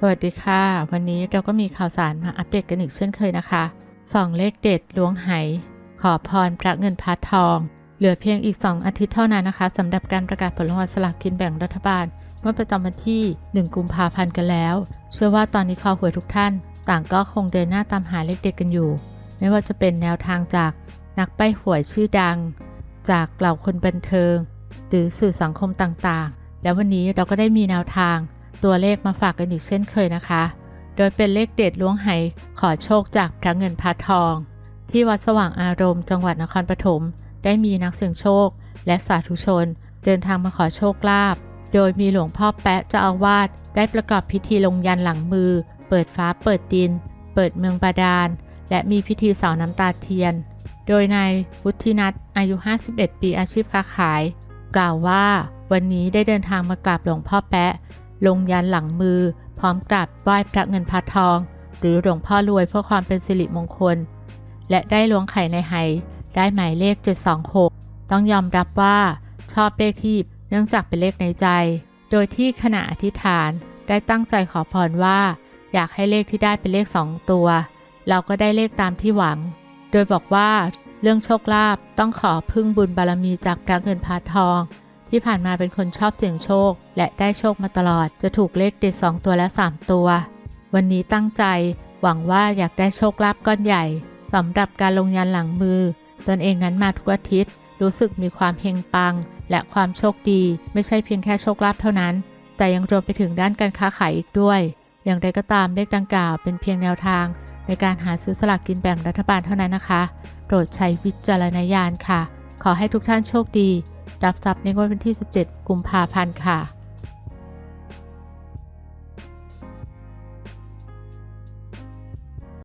สวัสดีค่ะ วันนี้เราก็มีข่าวสารมาอัปเดตกันอีกเช่นเคยนะคะสองเลขเด็ดล้วงไหขอพรพระเงินพัดทอง เหลือเพียงอีก 2 อาทิตย์เท่านั้นนะคะสำหรับการประกาศผลรางวัลสลากกินแบ่งรัฐบาลเมื่อประจำวันที่ 1 กุมภาพันธ์กันแล้ว เชื่อว่าตอนนี้คอหวยทุกท่าน ต่างก็คงเดินหน้าตามหาเลขเด็ดกันอยู่ ไม่ว่าจะเป็นแนวทางจากนักใบ้หวยชื่อดัง จากเหล่าคนบันเทิง หรือสื่อสังคมต่างๆ แล้ววันนี้เราก็ได้มีแนวทาง ตัวเลขมาฝากกันอีกเช่นเคยนะคะ โดยเป็นเลขเด็ดล้วงไหขอโชคจากพระเงินพัดทอง ที่วัดสว่างอารมณ์จังหวัดนครปฐมได้มีนักเสี่ยงโชค และสาธุชน เดินทางมาขอโชคลาภโดยมีหลวงพ่อแปะเจ้าอาวาสได้ประกอบพิธีลงยันหลังมือ เปิดฟ้าเปิดดิน เปิดเมืองบาดาล และมีพิธีเสาน้ำตาเทียน โดยนายวุฒินัทอายุ 51 ปีอาชีพค้าขาย กล่าวว่าวันนี้ได้เดินทางมากราบหลวงพ่อแปะ ลงยันหลังมือ พร้อมกราบไหว้พระเงินพัดทอง หรือหลวงพ่อรวยเพื่อความเป็นสิริมงคล และได้ล้วงไข่ในไหได้หมายเลข 726 ต้องยอมรับว่าชอบเลขที่เนื่องจากเป็นเลขในใจ โดยที่ขณะอธิษฐานได้ตั้งใจขอพรว่า อยากให้เลขที่ได้เป็นเลข 2 ตัว เราก็ได้เลขตามที่หวัง โดยบอกว่าเรื่องโชคลาภต้องขอพึ่งบุญบารมีจากพระเงินพัดทอง ที่ผ่านมาเป็นคนชอบเสี่ยงโชค และได้โชคมาตลอด จะถูกเลขเด็ด2ตัวและ 3 ตัว วันนี้ตั้งใจ หวังว่าอยากได้โชคลาภก้อนใหญ่สำหรับการลงยันหลังมือ ตนเองนั้นมาทุกอาทิตย์ รู้สึกมีความเฮงปัง และความโชคดี ไม่ใช่เพียงแค่โชคลาภเท่านั้น แต่ยังรวมไปถึงด้านการค้าขายอีกด้วย อย่างไรก็ตามเลขดังกล่าวเป็นเพียงแนวทาง ในการหาซื้อสลากกินแบ่งรัฐบาลเท่านั้นนะคะ โปรดใช้วิจารณญาณค่ะ ขอให้ทุกท่านโชคดี รับทรัพย์ในงวดวันที่ 17 กุมภาพันธ์ค่ะ